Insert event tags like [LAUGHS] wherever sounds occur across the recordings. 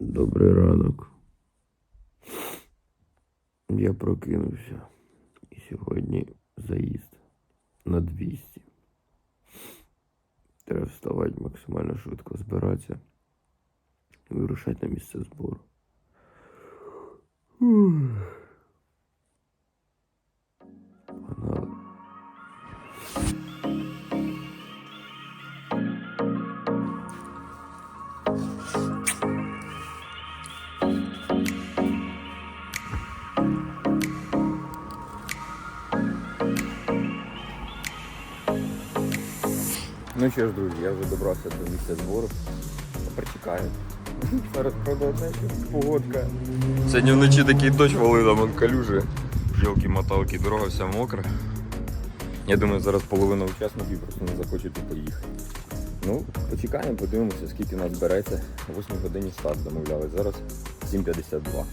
Добрий ранок. Я прокинувся. І сьогодні заїзд на 200. Треба вставати максимально швидко, збиратися і вирушати на місце збору. Ну що ж, друзі, я вже добрався до місця збору. Тепер чекаю. Зараз правда погодка. Сьогодні вночі такий дощ валив, там он калюжі. Йолки-моталки, дорога вся мокра. Я думаю, зараз половина учасників просто не захочуть поїхати. Ну, почекаємо, подивимося, скільки нас береться. О 8 годині старт домовляли. Зараз 7.52.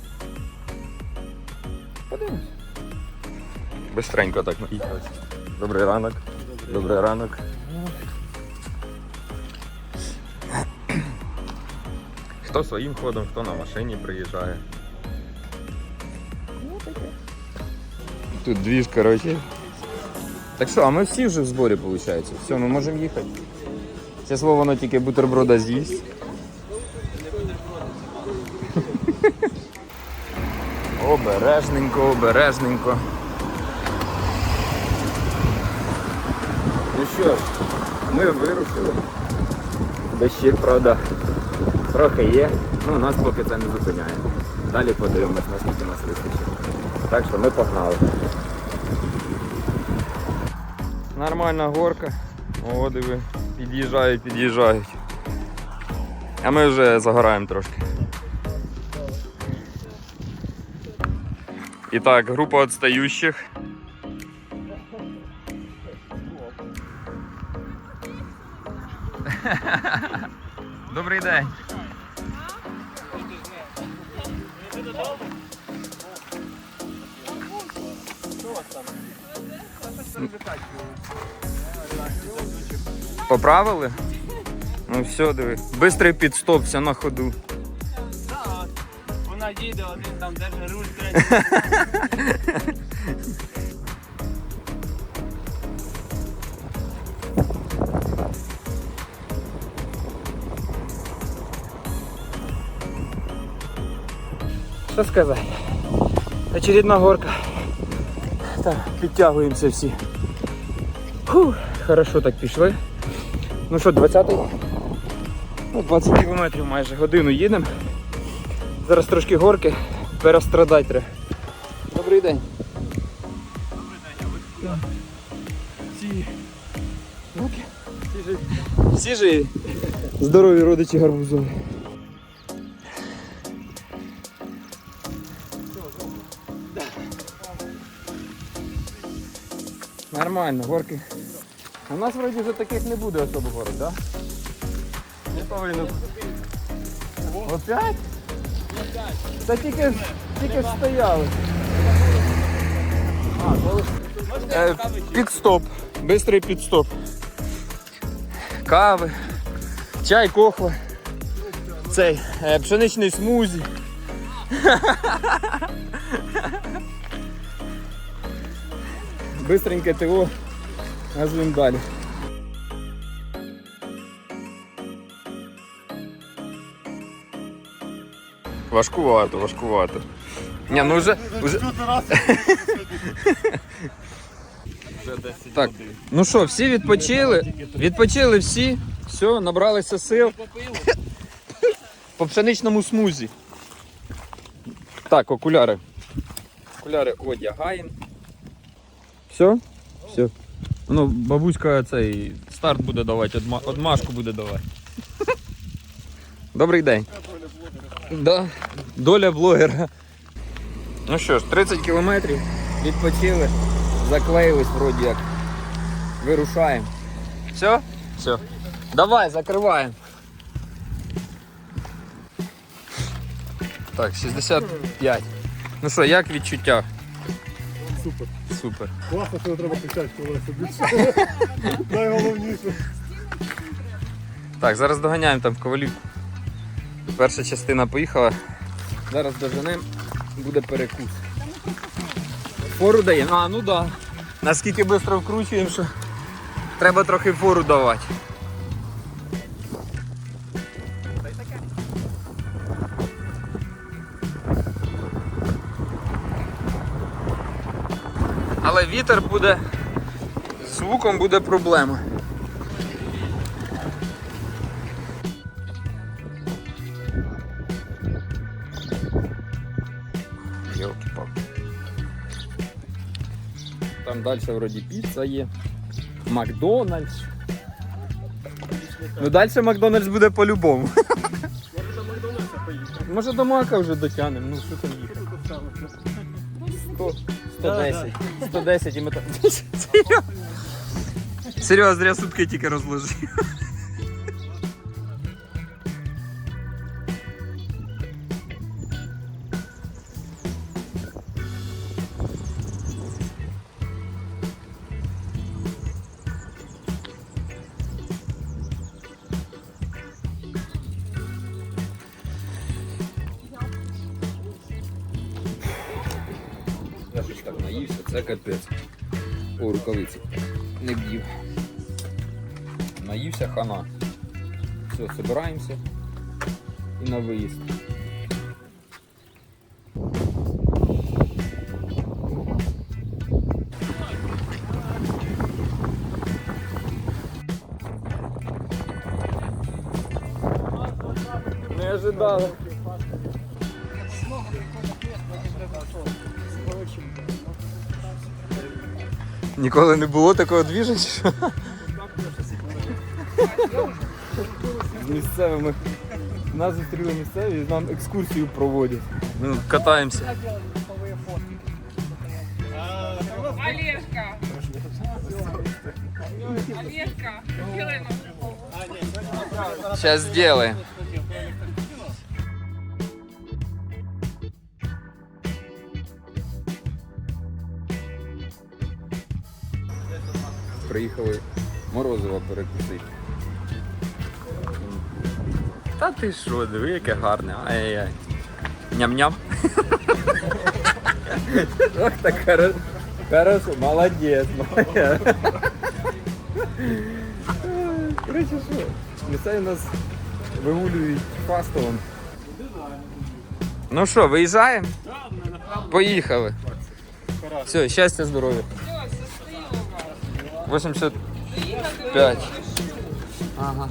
Подивимося. Бистренько так наїхали. Добрий ранок. Добрий ранок. Хто своїм ходом, хто на машині приїжджає. Тут дві ж, коротше. Так що, а ми всі вже в зборі, виходить. Все, ми можемо їхати. Це слово воно тільки бутерброда з'їсть. [LAUGHS] Обережненько, обережненько. Ну що ж, ми вирушили. Дощик, правда, трохи є. Ну, нас поки це не зупиняє. Далі подивимось, наскільки нас вистачить. Так що ми погнали. Нормальна горка. О, диви, під'їжджають, під'їжджають. А ми вже загораємо трошки. І так, група відстаючих. Поправили? Ну все, диви. Бистрий підстоп, все на ходу. Вона їде, один там держить руль, третій. Що сказати? Очередна горка. Так, підтягуємося всі. Фух, хорошо так пішли. Ну що, 20-й? Ну, 20 кілометрів майже годину їдемо. Зараз трошки горки, перестрадати треба. Добрий день. Всі. Руки. Всі живі. Всі живі. Здорові родичі гарбузові. Нормально, горки. У нас вроді вже таких не буде особо горок, так? Да? Не повинно. Опять? Та тільки, ж- тільки ж стояли. Е, підстоп. Бистрий підстоп. Кави, чай, кохва. Цей е, пшеничний смузі. [LAUGHS] Бистреньке ТО, газуємо далі. Важкувато, важкувато. Ні, ну вже. вже... Так, ну що, всі відпочили? Відпочили всі. Все, набралися сил. По пшеничному смузі. Так, окуляри. Окуляри одягаємо. Все? Все. Ну, бабуська цей старт буде давати, одма- одмашку буде давати. Добрий день. Да. Доля блогера. Ну що ж, 30 кілометрів, відпочили, заклеїлись вроді як. Вирушаємо. Все? Все. Давай, закриваємо. Так, 65. Ну що, як відчуття? Супер. Супер. Класно, що не треба кричати колеса більше. [LAUGHS] Найголовніше. Так, зараз доганяємо там в ковалівку. Перша частина поїхала. Зараз доженемо, буде перекус. Фору даємо? А, ну так. Да. Наскільки швидко вкручуємо, що треба трохи фору давати. Але вітер буде, з звуком буде проблема. Там далі вроді піца є. Макдональдс. Ну далі Макдональдс буде по-любому. [LAUGHS] Може до Мака вже дотягнемо, ну що там їхати. 100, 110. 110 і ми там. Серйозно? Серйозно, зря сутки тільки розложив. Я так наївся, це капець. О, рукавиці. Не б'ю. Наївся хана. Все, збираємося і на виїзд. Ніколи не було такого що? З місцевими. Нас зустріли місцеві і нам екскурсію проводять. Ну, катаємося. Олежка. Олежка, Сейчас сделаем. Приїхали морозиво перекусити. Та ти що, диви, яке гарне. Ай-яй-яй. Ням-ням. Ох, так хоро- хорошо, молодець. молодець. Короче, що? Місцеві нас вигулюють фастовом. Ну що, виїжджаємо? Поїхали. Все, щастя, здоров'я. 85. Ага.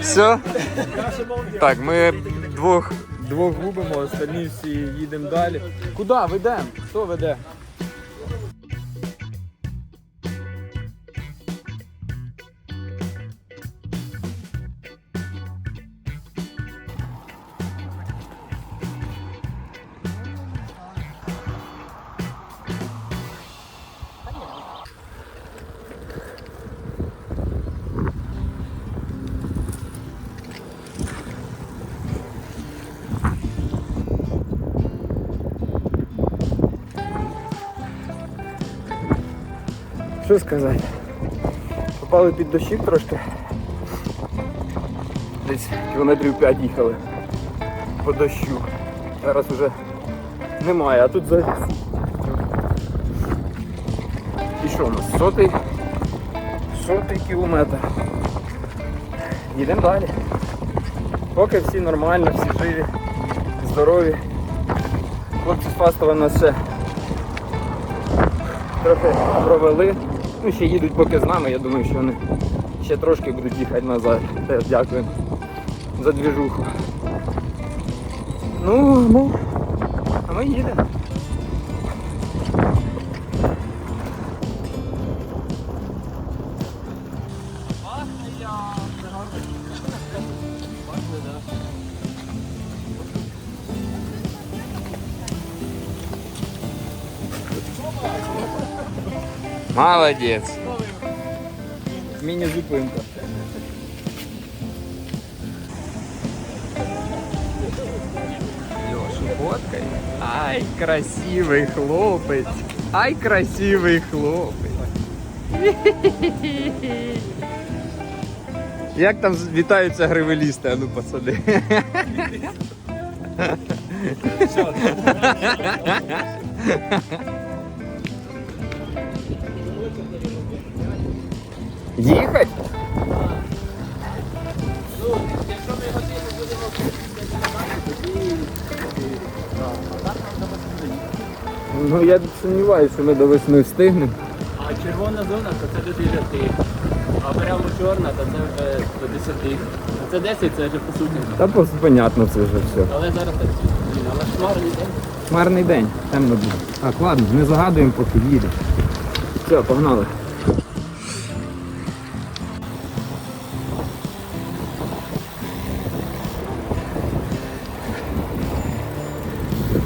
Все? Так, ми двох, двох губимо, остальні всі їдемо далі. Куди ведемо? Хто веде? Що сказати? Попали під дощик трошки. Десь кілометрів 5 їхали по дощу. Зараз уже немає, а тут завіс. І що у нас? Сотий, сотий кілометр. Їдемо далі. Поки всі нормально, всі живі, здорові. Хлопці з Фастова нас ще трохи провели. Ну, ще їдуть поки з нами, я думаю, що вони ще трошки будуть їхати назад. Теж дякую за двіжуху. Ну, ну, а ми їдемо. Молодець. Міні-зупинка. Леша, фоткай. Ай, красивий хлопець. Ай, красивий хлопець. Як там з- вітаються гривелісти, а ну пацани. Їхать? Ну я сумніваюся, що ми до весни встигнемо. А червона зона то це до 9. А прямо чорна, то це вже до 10. А це 10, це вже по суті. Та просто понятно це вже все. Але зараз так блін, але шмарний день. Хмарний день, темно буде. Так, ладно, не загадуємо, поки їде. Все, погнали.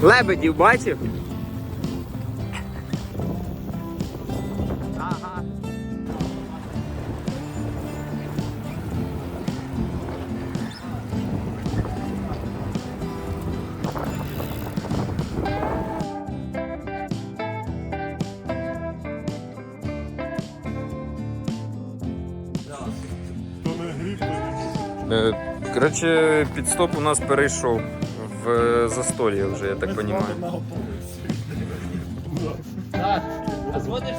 Лебедів бачив? Ага. Е, Коротше, підстоп у нас перейшов в е, застолье вже, я так. Так, а зводиш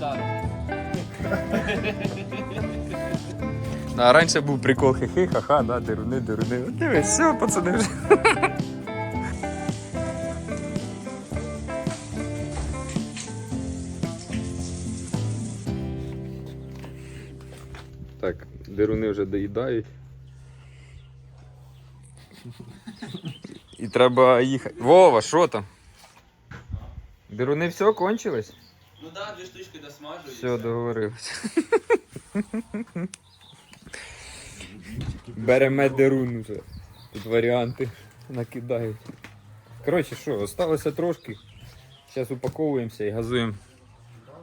за. А раніше був прикол хихи, ха-ха, да, дируни, дируни. От Дивись, все, пацани вже. Так, дируни вже доїдають. І треба їхати. Вова, що там? Дируни все кончились? Ну так, дві штучки досмажу. Все, договорились. [LAUGHS] Беремо дерун уже. Тут варіанти накидають. Коротше, що, осталося трошки. Зараз упаковуємося і газуємо.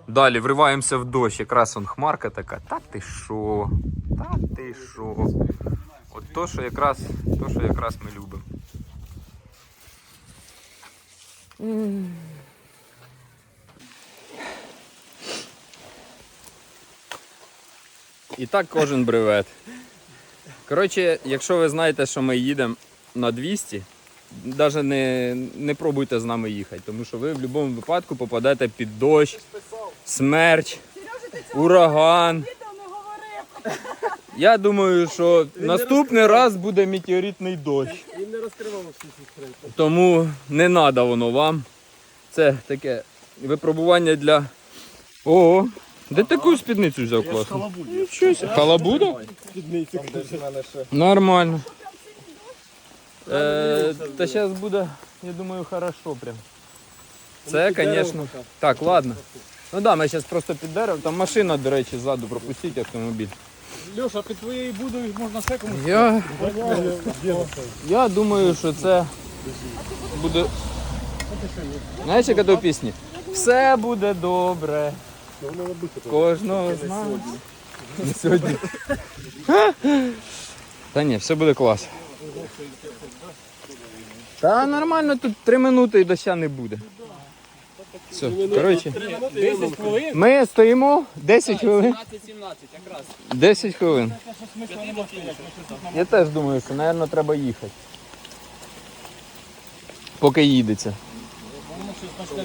Далі вриваємося в дощ. Якраз он хмарка така. Та ти що? Та ти що? От то, що якраз, то, що якраз ми любимо. І так кожен бревет. Коротше, якщо ви знаєте, що ми їдемо на 200, навіть не, не пробуйте з нами їхати, тому що ви в будь-якому випадку попадете під дощ, смерч, ураган. Я думаю, що наступний раз буде метеоритний дощ. Він не розкривав всі секрети. Тому не треба воно вам. Це таке випробування для. Ого! Де таку спідницю взяв класно? Халабуда? Нормально. Е, та зараз буде, я думаю, хорошо прям. Це, звісно. Так, ладно. Ну да, ми зараз просто під деревом. Там машина, до речі, ззаду пропустіть автомобіль. Льоша, під твоєю будою можна ще комусь. Я, я думаю, що це буде. Знаєш, яка до пісні? Все буде добре. Кожного з нас. Сьогодні. Та ні, все буде клас. Та нормально, тут 3 минути і доща не буде. Все, коротше. 10 хвилин. Ми стоїмо 10 хвилин. 17-17, якраз. 10 хвилин. Я теж думаю, що, мабуть, треба їхати. Поки їдеться.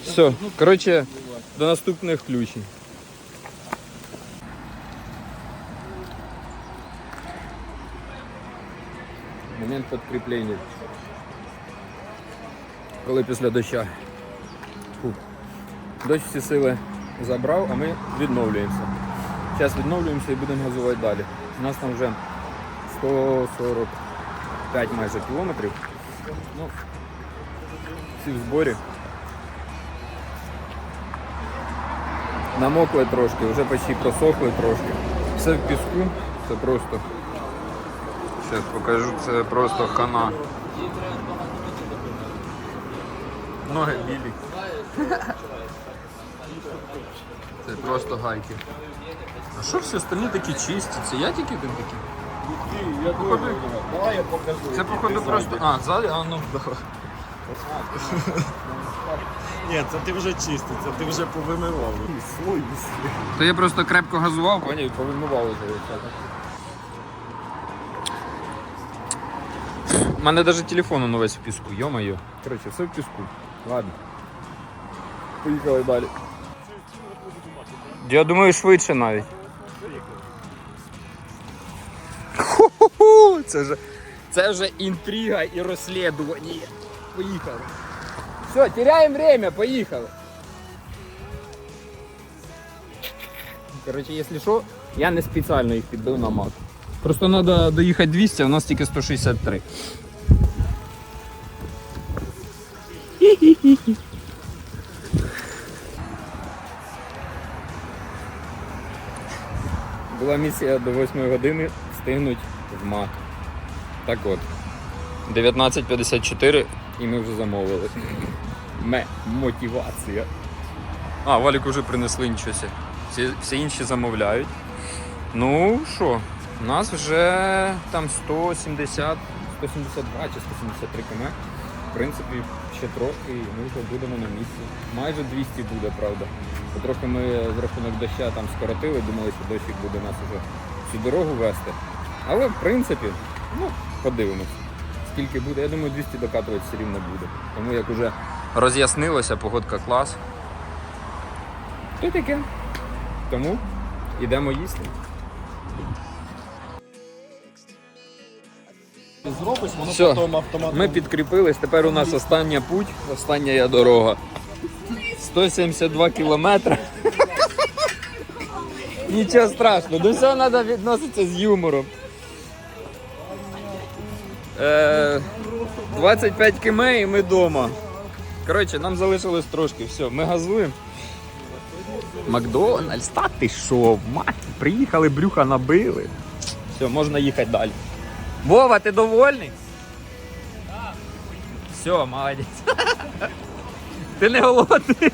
Все, коротше, до наступних включень. Момент підкріплення. Коли після доща. Фу. Дощ всі сили забрав, а ми відновлюємося. Зараз відновлюємося і будемо газувати далі. У нас там вже 145 майже кілометрів. Ну, всі в зборі. Намокли трошки, вже почти просохли трошки. Все в піску, це просто. Зараз покажу, це просто хана. Ноги білі. Це просто гайки. А що всі остальні такі чисті? Це я тільки один такий? Походу, Давай я покажу. це походу просто. А, ззаді, а ну давай. [LAUGHS] Ні, це ти вже чистий, це ти вже повимивав. Слой То я просто крепко газував, поняв, і повимивав. У мене навіть телефон он весь в піску, йо-моє. Коротше, все в піску. Ладно. Поїхали далі. Я думаю, швидше навіть. Ху-ху-ху! Це вже, це вже інтрига і розслідування. Поїхали. Все, теряємо время, поїхали. Коротше, якщо що, я не спеціально їх підбив на мат. Просто треба доїхати 200, а у нас тільки 163. Була місія до 8 години встигнути в мат. Так от. 19.54 і ми вже замовили. Ме мотивація. А, валік уже принесли нічого. Всі, всі інші замовляють. Ну що, у нас вже там 170, 172 чи 173 км. В принципі, ще трохи і ми вже будемо на місці. Майже 200 буде, правда. Трохи ми з рахунок доща там скоротили, думали, що дощик буде нас уже всю дорогу вести. Але в принципі, ну, подивимось. Скільки буде, я думаю, 200 докатувати все рівно буде. Тому як уже роз'яснилося, погодка клас. То таке. Тому йдемо їсти. Зробиш, воно Все. потім автоматом. Ми підкріпились, тепер у нас остання путь, остання я дорога. 172 кілометри. [LAUGHS] Нічого страшного, до всього треба відноситися з юмором. Е, 25 км і ми вдома. Коротше, нам залишилось трошки. Все, ми газуємо. Макдональдс, та ти що? Мать, приїхали, брюха набили. Все, можна їхати далі. Вова, ти довольний? Все, молодець. [LAUGHS] Ти не голодний.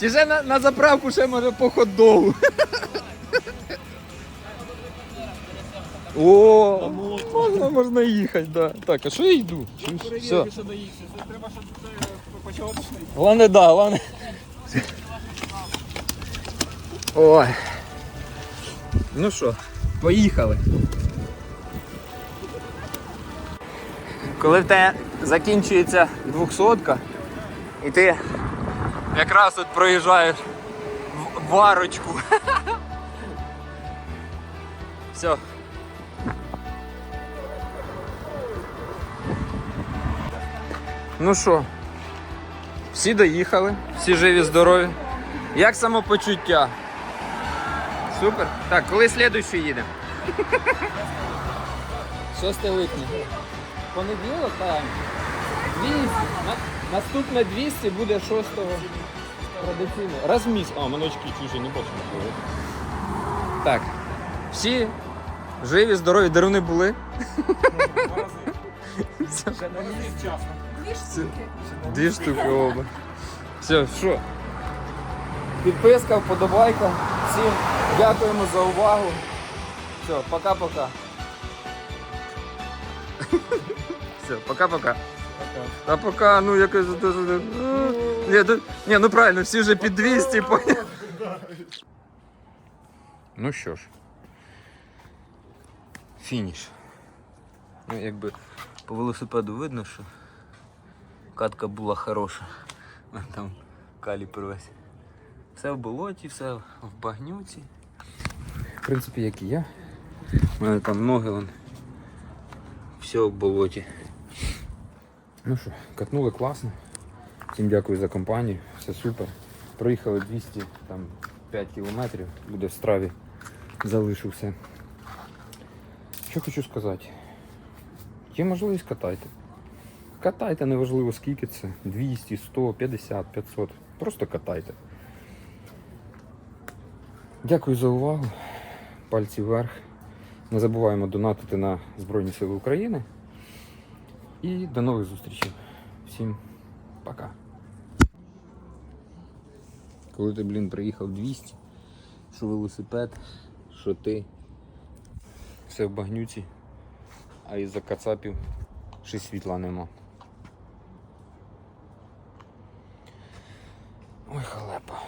Чи ще на, на заправку ще може по хот-догу? [LAUGHS] О, можна, можна їхати, да. Так, а що я йду? Чуєш? Все. Що доїхати? Треба, щоб це почало пішли. Головне, да, головне. Ой. Ну що, поїхали. Коли в тебе закінчується двохсотка, і ти якраз тут проїжджаєш в- варочку. [LAUGHS] Все. Ну що, всі доїхали, всі живі, здорові. Як самопочуття? Супер. Так, коли слідуючий їде? 6 липня. Понеділок, так. 200. На- Наступне 200 буде 6 традиційно. Раз в місяць. А, маночки чужі, не бачимо. Так. Всі живі, здорові, деруни були. Ще на місяць вчасно. Дві штуки оба. Все, що? Підписка, вподобайка. Всім дякуємо за увагу. Все, пока-пока. [LAUGHS] Все, пока-пока. Та пока, ну якось дуже. ну, ні, ну правильно, всі вже під 200, поняв. Ну що ж. Фініш. Ну, якби по велосипеду видно, що катка була хороша. Там каліпер весь. Все в болоті, все в багнюці. В принципі, як і я. У мене там ноги вон. Все в болоті. Ну що, катнули класно. Всім дякую за компанію, все супер. Проїхали 200 там 5 кілометрів, буде в страві. Залишу все. Що хочу сказати. Є можливість катайте. Катайте, неважливо скільки це. 200, 100, 50, 500. Просто катайте. Дякую за увагу. Пальці вверх. Не забуваємо донатити на Збройні Сили України. І до нових зустрічей. Всім пока. Коли ти, блін, приїхав 200, що велосипед, що ти. Все в багнюці, а із-за кацапів ще світла нема. Ой, халепа.